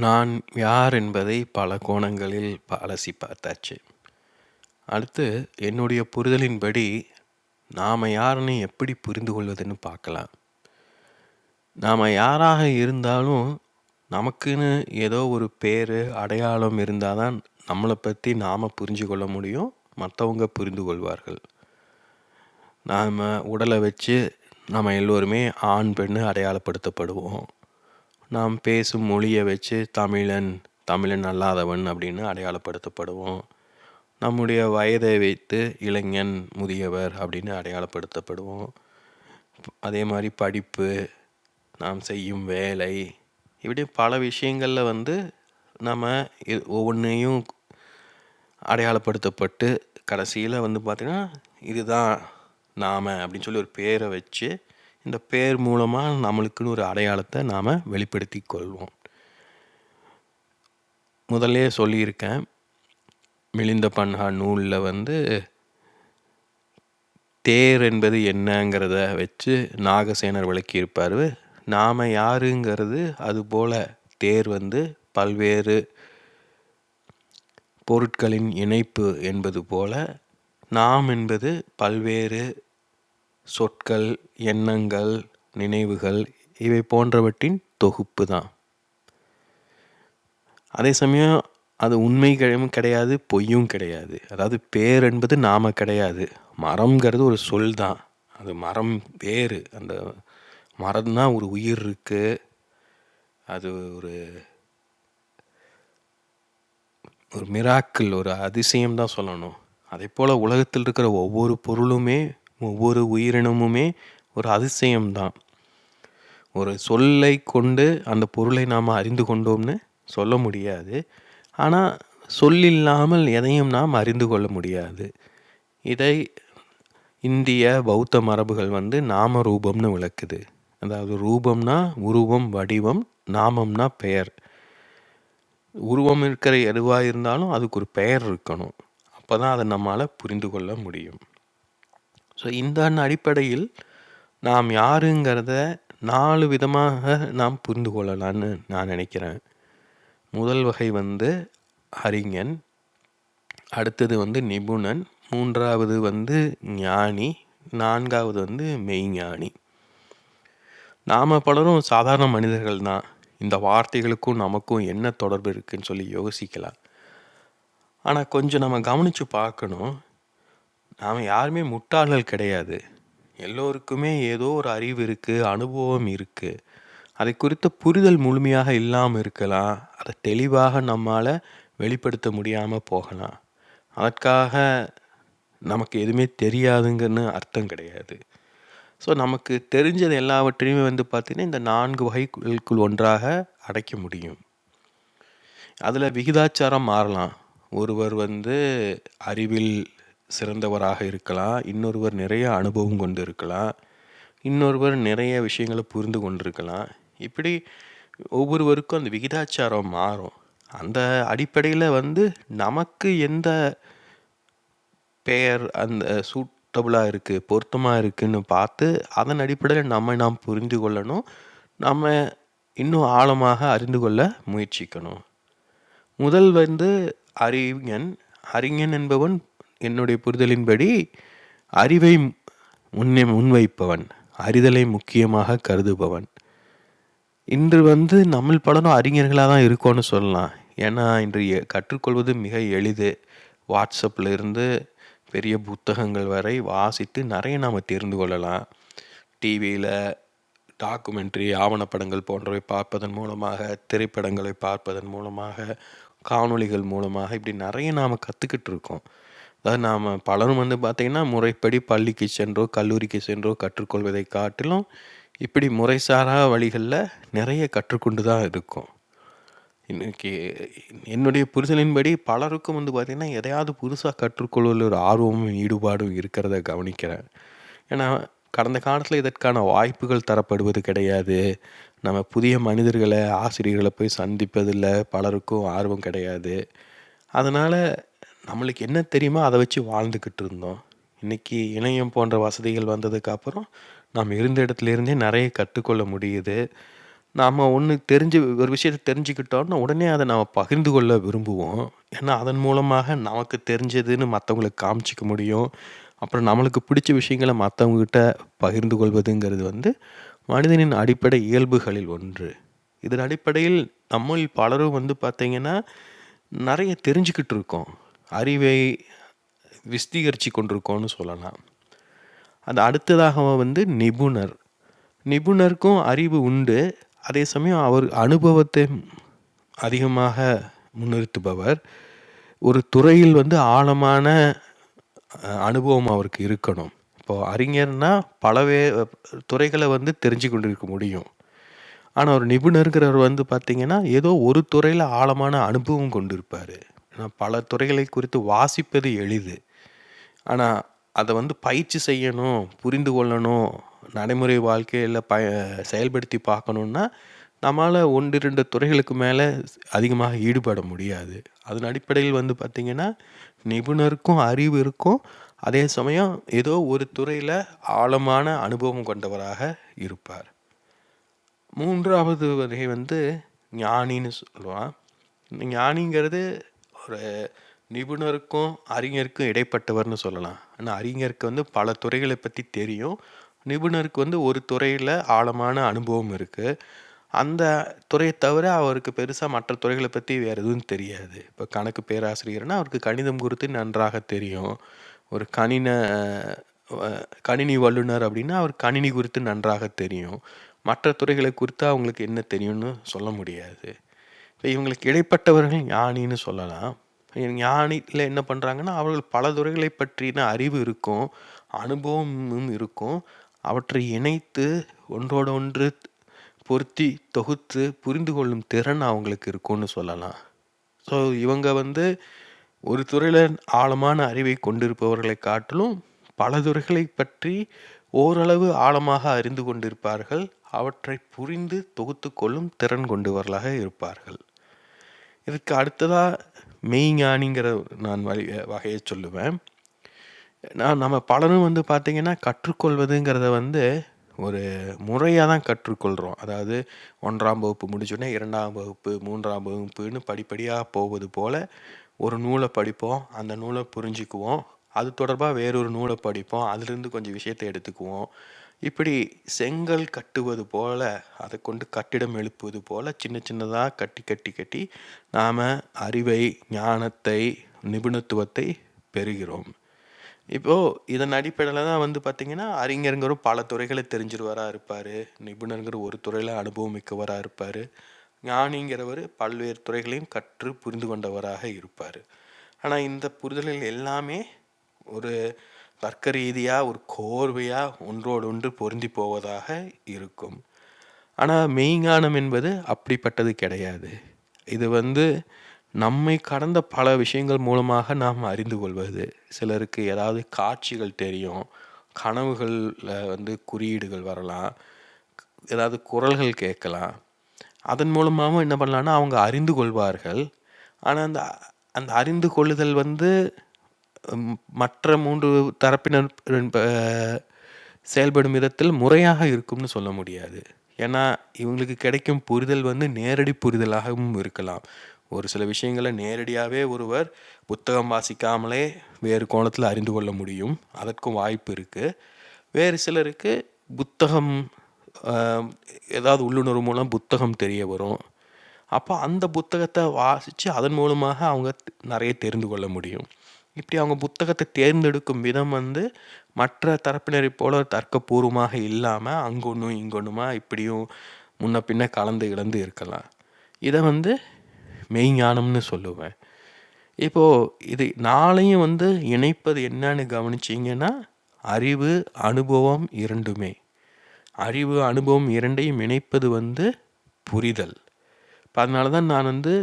நான் யார் என்பதை பல கோணங்களில் ப அலசி பார்த்தாச்சு. அடுத்து என்னுடைய புரிதலின்படி, நாம் யாருன்னு எப்படி புரிந்து கொள்வதுன்னு பார்க்கலாம். நாம் யாராக இருந்தாலும், நமக்குன்னு ஏதோ ஒரு பேர் அடையாளம் இருந்தால் தான் நம்மளை பற்றி நாம் புரிஞ்சு கொள்ள முடியும். மற்றவங்க புரிந்து கொள்வார்கள். நாம் உடலை வச்சு நம்ம எல்லோருமே ஆண், பெண்ணு அடையாளப்படுத்தப்படுவோம். நாம் பேசும் மொழியை வச்சு தமிழன், தமிழன் அல்லாதவன் அப்படின்னு அடையாளப்படுத்தப்படுவோம். நம்முடைய வயதை வைத்து இளைஞன், முதியவர் அப்படின்னு அடையாளப்படுத்தப்படுவோம். அதே மாதிரி படிப்பு, நாம் செய்யும் வேலை, இப்படி பல விஷயங்களில் வந்து நம்ம ஒவ்வொன்றையும் அடையாளப்படுத்தப்பட்டு, கடைசியில் வந்து பார்த்திங்கன்னா இதுதான் நாம அப்படின்னு சொல்லி ஒரு பேரை வச்சு, இந்த பேர் மூலமாக நம்மளுக்குன்னு ஒரு அடையாளத்தை நாம் வெளிப்படுத்திக் கொள்வோம். முதலே சொல்லியிருக்கேன். மிளிந்த பன்ஹா நூலில் வந்து தேர் என்பது என்னங்கிறத வச்சு நாகசேனர் விளக்கியிருப்பார் நாம் யாருங்கிறது அதுபோல் தேர் வந்து பல்வேறு பொருட்களின் இணைப்பு என்பது போல, நாம் என்பது பல்வேறு சொற்கள், எண்ணங்கள், நினைவுகள் இவை போன்றவற்றின் தொகுப்பு தான். அதே சமயம் அது உண்மைகளும் கிடையாது, பொய்யும் கிடையாது. அதாவது பேர் என்பது நாம கிடையாது. மரம்ங்கிறது ஒரு சொல் தான். அது மரம் வேறு. அந்த மரம் தான் ஒரு உயிர் இருக்கு. அது ஒரு ஒரு மிராக்கிள், ஒரு அதிசயம் தான் சொல்லணும். அதேபோல உலகத்தில் இருக்கிற ஒவ்வொரு பொருளுமே, ஒவ்வொரு உயிரினமுமே ஒரு அதிசயம் தான். ஒரு சொல்லை கொண்டு அந்த பொருளை நாம் அறிந்து கொண்டோம்னு சொல்ல முடியாது. ஆனால் சொல் இல்லாமல் எதையும் நாம் அறிந்து கொள்ள முடியாது. இதை இந்திய பௌத்த மரபுகள் வந்து நாம ரூபம்னு விளக்குது. அதாவது ரூபம்னா உருவம், வடிவம், நாமம்னா பெயர். உருவம் இருக்கிற எதுவாக இருந்தாலும் அதுக்கு ஒரு பெயர் இருக்கணும். அப்போ தான் அதை நம்மளால் புரிந்து கொள்ள முடியும். ஸோ, இந்த அடிப்படையில் நாம் யாருங்கிறத நாலு விதமாக நாம் புரிந்து கொள்ளலான்னு நான் நினைக்கிறேன். முதல் வகை வந்து அறிஞன். அடுத்தது வந்து நிபுணன். மூன்றாவது வந்து ஞானி. நான்காவது வந்து மெய்ஞானி. நாம் பலரும் சாதாரண மனிதர்கள் தான். இந்த வார்த்தைகளுக்கும் நமக்கும் என்ன தொடர்பு இருக்குன்னு சொல்லி யோசிக்கலாம். ஆனால் கொஞ்சம் நம்ம கவனிச்சு பார்க்கணும். நாம் யாருமே முட்டாள்கள் கிடையாது. எல்லோருக்குமே ஏதோ ஒரு அறிவு இருக்குது அனுபவம் இருக்குது அதை குறித்த புரிதல் முழுமையாக இல்லாமல் இருக்கலாம். அதை தெளிவாக நம்மால் வெளிப்படுத்த முடியாமல் போகலாம். அதற்காக நமக்கு எதுவுமே தெரியாதுங்கன்னு அர்த்தம் கிடையாது. ஸோ, நமக்கு தெரிஞ்சது எல்லாவற்றையுமே வந்து பார்த்திங்கன்னா இந்த நான்கு வகைகளுக்குள் ஒன்றாக அடைக்க முடியும். அதில் விகிதாச்சாரம் மாறலாம். ஒருவர் வந்து அறிவில் சிறந்தவராக இருக்கலாம். இன்னொருவர் நிறைய அனுபவம் கொண்டு இருக்கலாம். இன்னொருவர் நிறைய விஷயங்கள புரிந்து கொண்டிருக்கலாம். இப்படி ஒவ்வொருவருக்கும் அந்த விகிதாச்சாரம் மாறும். அந்த அடிப்படையில் வந்து நமக்கு எந்த பெயர் அந்த சூட்டபுளாக இருக்குது பொருத்தமாக இருக்குன்னு பார்த்து, அதன் அடிப்படையில் நம்ம நாம் புரிந்து கொள்ளணும். நம்ம இன்னும் ஆழமாக அறிந்து கொள்ள முயற்சிக்கணும். முதல் வந்து அறிஞன். அறிஞன் என்பவன் என்னுடைய புரிதலின்படி அறிவை முன்னே முன்வைப்பவன். அறிதலை முக்கியமாக கருதுபவன். இன்று வந்து நம்மில் பலரும் அறிஞர்களாக தான் இருக்கோம்னு சொல்லலாம். ஏன்னா, இன்று கற்றுக்கொள்வது மிக எளிது. வாட்ஸ்அப்பில் இருந்து பெரிய புத்தகங்கள் வரை வாசித்து நிறைய நாம் தெரிந்து கொள்ளலாம். டிவியில் டாக்குமெண்ட்ரி, ஆவணப்படங்கள் போன்றவை பார்ப்பதன் மூலமாக, திரைப்படங்களை பார்ப்பதன் மூலமாக, காணொளிகள் மூலமாக இப்படி நிறைய நாம் கற்றுக்கிட்டு இருக்கோம். அதாவது நாம் பலரும் வந்து பார்த்திங்கன்னா முறைப்படி பள்ளிக்கு சென்றோ, கல்லூரிக்கு சென்றோ கற்றுக்கொள்வதை காட்டிலும், இப்படி முறைசாரா வழிகளில் நிறைய கற்றுக்கொண்டு தான் இருக்கும் இன்றைக்கி என்னுடைய புரிதலின்படி பலருக்கும் வந்து பார்த்திங்கன்னா எதையாவது புதுசாக கற்றுக்கொள்வதில் ஒரு ஆர்வமும், ஈடுபாடும் இருக்கிறத கவனிக்கிறேன். ஏன்னா, கடந்த காலத்தில் இதற்கான வாய்ப்புகள் தரப்படுவது கிடையாது. நம்ம புதிய மனிதர்களை ஆசிரியர்களை போய் சந்திப்பதில் பலருக்கும் ஆர்வம் கிடையாது. அதனால் நம்மளுக்கு என்ன தெரியுமோ அதை வச்சு வாழ்ந்துக்கிட்டு இருந்தோம். இன்னைக்கு இணையம் போன்ற வசதிகள் வந்ததுக்கப்புறம் நாம் இருந்த இடத்துல இருந்தே கற்றுக்கொள்ள முடியுது. நாம் ஒன்று தெரிஞ்சு ஒரு விஷயத்தை தெரிஞ்சுக்கிட்டோம்னா உடனே அதை நாம் பகிர்ந்து கொள்ள விரும்புவோம் ஏன்னா அதன் மூலமாக நமக்கு தெரிஞ்சதுன்னு மற்றவங்களுக்கு காமிச்சிக்க முடியும் அப்புறம் நம்மளுக்கு பிடிச்ச விஷயங்களை மற்றவங்ககிட்ட பகிர்ந்து கொள்வதுங்கிறது வந்து மனிதனின் அடிப்படை இயல்புகளில் ஒன்று இதன் அடிப்படையில் நம்மில் பலரும் வந்து பார்த்திங்கன்னா நிறைய தெரிஞ்சுக்கிட்டு இருக்கோம் அறிவை விஸ்தீகரித்து கொண்டிருக்கோம்னு சொல்லலாம். அது அடுத்ததாக வந்து நிபுணர். நிபுணருக்கும் அறிவு உண்டு. அதே சமயம் அவர் அனுபவத்தை அதிகமாக முன்னிறுத்துபவர். ஒரு துறையில் வந்து ஆழமான அனுபவம் அவருக்கு இருக்கணும். இப்போது அறிஞர்னால் பலவே துறைகளை வந்து தெரிஞ்சு கொண்டிருக்க முடியும். ஆனால் ஒரு நிபுணருங்கிறவர் வந்து பார்த்திங்கன்னா ஏதோ ஒரு துறையில் ஆழமான அனுபவம் கொண்டிருப்பார். ஏன்னா பல துறைகளை குறித்து வாசிப்பது எளிது. ஆனால் அதை வந்து பயிற்சி செய்யணும் புரிந்து கொள்ளணும் நடைமுறை வாழ்க்கையில் ப செயல்படுத்தி பார்க்கணுன்னா நம்மளால் ஒன்று ரெண்டு துறைகளுக்கு மேலே அதிகமாக ஈடுபட முடியாது. அதன் அடிப்படையில் வந்து பார்த்திங்கன்னா நிபுணருக்கும் அறிவு இருக்கும் அதே சமயம் ஏதோ ஒரு துறையில் ஆழமான அனுபவம் கொண்டவராக இருப்பார். மூன்றாவது வகை வந்து ஞானின்னு சொல்லுவான். ஞானிங்கிறது ஒரு நிபுணருக்கும் அறிஞருக்கும் இடைப்பட்டவர்னு சொல்லலாம். ஆனால் அறிஞருக்கு வந்து பல துறைகளை பற்றி தெரியும். நிபுணருக்கு வந்து ஒரு துறையில் ஆழமான அனுபவம் இருக்குது அந்த துறையை தவிர அவருக்கு பெருசாக மற்ற துறைகளை பற்றி வேறு எதுவும் தெரியாது. இப்போ கணக்கு பேராசிரியர்னா அவருக்கு கணிதம் குறித்து நன்றாக தெரியும். ஒரு கணின கணினி வல்லுனர் அப்படின்னா அவர் கணினி குறித்து நன்றாக தெரியும். மற்ற துறைகளை குறித்து அவங்களுக்கு என்ன தெரியும்னு சொல்ல முடியாது. இப்போ இவங்களுக்கு இடைப்பட்டவர்கள் ஞானின்னு சொல்லலாம். ஞானியில் என்ன பண்ணுறாங்கன்னா அவர்கள் பல துறைகளை பற்றின அறிவு இருக்கும் அனுபவமும் இருக்கும். அவற்றை இணைத்து ஒன்றோட ஒன்று பொருத்தி தொகுத்து புரிந்து கொள்ளும் திறன் அவங்களுக்கு இருக்கும்னு சொல்லலாம். ஸோ இவங்க வந்து ஒரு துறையில் ஆழமான அறிவை கொண்டிருப்பவர்களை காட்டிலும் பல துறைகளை பற்றி ஓரளவு ஆழமாக அறிந்து கொண்டிருப்பார்கள். அவற்றை புரிந்து தொகுத்து கொள்ளும் திறன் கொண்டவர்களாக இருப்பார்கள். இதுக்கு அடுத்ததாக மெய்ஞானிங்கிற நான் வழி வகையை சொல்லுவேன். நான் நம்ம பலரும் வந்து பார்த்திங்கன்னா கற்றுக்கொள்வதுங்கிறத வந்து ஒரு முறையாக தான் கற்றுக்கொள்கிறோம் அதாவது ஒன்றாம் வகுப்பு முடிச்சோடனே இரண்டாம் வகுப்பு மூன்றாம் வகுப்புன்னு படிப்படியாக போவது போல் ஒரு நூலை படிப்போம். அந்த நூலை புரிஞ்சுக்குவோம். அது தொடர்பாக வேறொரு நூலை படிப்போம். அதுலேருந்து கொஞ்சம் விஷயத்தை எடுத்துக்குவோம். இப்படி செங்கல் கட்டுவது போல் அதை கொண்டு கட்டிடம் எழுப்புவது போல் சின்ன சின்னதாக கட்டி கட்டி கட்டி நாம் அறிவை ஞானத்தை நிபுணத்துவத்தை பெறுகிறோம். இப்போது இதன் அடிப்படையில் தான் வந்து பார்த்திங்கன்னா அறிஞருங்கிற பல துறைகளை தெரிஞ்சிருவராக இருப்பார் நிபுணருங்கிற ஒரு துறையில் அனுபவம் மிக்கவராக இருப்பார் ஞானிங்கிறவர் பல்வேறு துறைகளையும் கற்று புரிந்து கொண்டவராக இருப்பார். ஆனால் இந்த புரிதல்கள் எல்லாமே ஒரு தர்க்க ரீதியாக ஒரு கோர்வையாக ஒன்றோடு ஒன்று பொருந்தி போவதாக இருக்கும். ஆனால் மெய்ஞானம் என்பது அப்படிப்பட்டது கிடையாது. இது வந்து நம்மை கடந்த பல விஷயங்கள் மூலமாக நாம் அறிந்து கொள்வது. சிலருக்கு ஏதாவது காட்சிகள் தெரியும் கனவுகளில் வந்து குறியீடுகள் வரலாம் ஏதாவது குரல்கள் கேட்கலாம். அதன் மூலமாகவும் என்ன பண்ணலான்னா அவங்க அறிந்து கொள்வார்கள். ஆனால் அந்த அந்த அறிந்து கொள்ளுதல் வந்து மற்ற மூன்று தரப்பினர் செயல்படும் விதத்தில் முறையாக இருக்கும்னு சொல்ல முடியாது. ஏன்னா இவங்களுக்கு கிடைக்கும் புரிதல் வந்து நேரடி புரிதலாகவும் இருக்கலாம். ஒரு சில விஷயங்களை நேரடியாகவே ஒருவர் புத்தகம் வாசிக்காமலே வேறு கோணத்தில் அறிந்து கொள்ள முடியும். அதற்கும் வாய்ப்பு இருக்குது வேறு சிலருக்கு புத்தகம் ஏதாவது உள்ளுணர்வு மூலம் புத்தகம் தெரிய வரும். அப்போ அந்த புத்தகத்தை வாசித்து அதன் மூலமாக அவங்க நிறைய தெரிந்து கொள்ள முடியும். இப்படி அவங்க புத்தகத்தை தேர்ந்தெடுக்கும் விதம் வந்து மற்ற தரப்பினரை போல தர்க்கபூர்வமாக இல்லாமல் அங்கொன்றும் இங்கொன்றுமா இப்படியும் முன்ன பின்ன கலந்து இழந்து இருக்கலாம். இதை வந்து மெய்ஞானம்னு சொல்லுவேன். இப்போது இது நாளையும் வந்து இணைப்பது என்னன்னு கவனிச்சிங்கன்னா அறிவு அனுபவம் இரண்டுமே. அறிவு அனுபவம் இரண்டையும் இணைப்பது வந்து புரிதல். இப்போ அதனால தான் நான் வந்து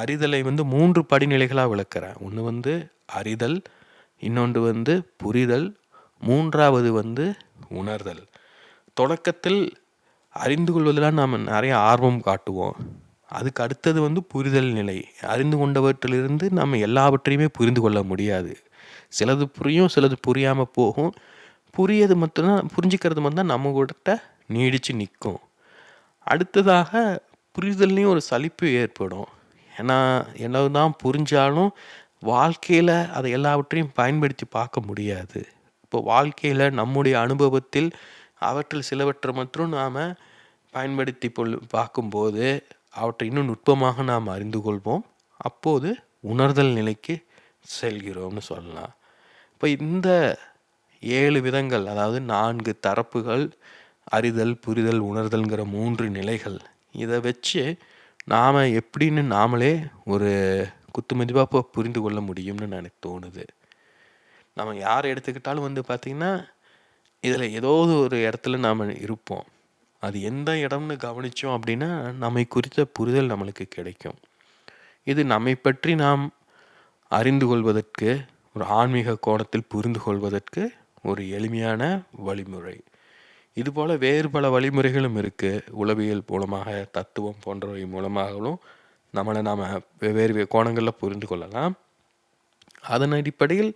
அறிதலை வந்து மூன்று படிநிலைகளாக விளக்குறேன். ஒன்று வந்து அறிதல் இன்னொன்று வந்து புரிதல் மூன்றாவது வந்து உணர்தல். தொடக்கத்தில் அறிந்து கொள்வதெல்லாம் நாம் நிறைய ஆர்வம் காட்டுவோம். அதுக்கு அடுத்தது வந்து புரிதல் நிலை. அறிந்து கொண்டவற்றிலிருந்து நம்ம எல்லாவற்றையுமே புரிந்து கொள்ள முடியாது. சிலது புரியும் சிலது புரியாமல் போகும். புரியது மட்டும்தான் புரிஞ்சுக்கிறது மட்டும்தான் நம்ம கூட நீடித்து நிற்கும். அடுத்ததாக புரிதல்லையும் ஒரு சலிப்பு ஏற்படும். ஏன்னா என்னதான் புரிஞ்சாலும் வாழ்க்கையில் அதை எல்லாவற்றையும் பயன்படுத்தி பார்க்க முடியாது. இப்போ வாழ்க்கையில் நம்முடைய அனுபவத்தில் அவற்றில் சிலவற்றை மட்டும் நாம் பயன்படுத்தி கொள் பார்க்கும்போது அவற்றை இன்னும் நுட்பமாக நாம் அறிந்து கொள்வோம். அப்போது உணர்தல் நிலைக்கு செல்கிறோம்னு சொல்லலாம். இப்போ இந்த ஏழு விதங்கள் அதாவது நான்கு தரப்புகள் அறிதல் புரிதல் உணர்தல்ங்கிற மூன்று நிலைகள் இதை வச்சு நாம் எப்படின்னு நாமளே ஒரு குத்துமதிப்பாக இப்போ புரிந்து கொள்ள முடியும்னு எனக்கு தோணுது. நம்ம யார் எடுத்துக்கிட்டாலும் வந்து பார்த்திங்கன்னா இதில் ஏதோ ஒரு இடத்துல நாம் இருப்போம். அது எந்த இடம்னு கவனித்தோம் அப்படின்னா நம்மை குறித்த புரிதல் நம்மளுக்கு கிடைக்கும். இது நம்மை பற்றி நாம் அறிந்து கொள்வதற்கு ஒரு ஆன்மீக கோணத்தில் புரிந்து கொள்வதற்கு ஒரு எளிமையான வழிமுறை. இதுபோல் வேறு பல வழிமுறைகளும் இருக்குது உளவியல் மூலமாக தத்துவம் போன்றவை மூலமாகவும் நம்மளை நாம் வெவ்வேறு கோணங்களில் புரிந்து கொள்ளலாம். அதன் அடிப்படையில்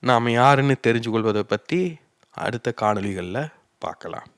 நாம் யாருன்னு தெரிஞ்சு கொள்வதை பற்றி அடுத்த காணொளிகளில் பார்க்கலாம்.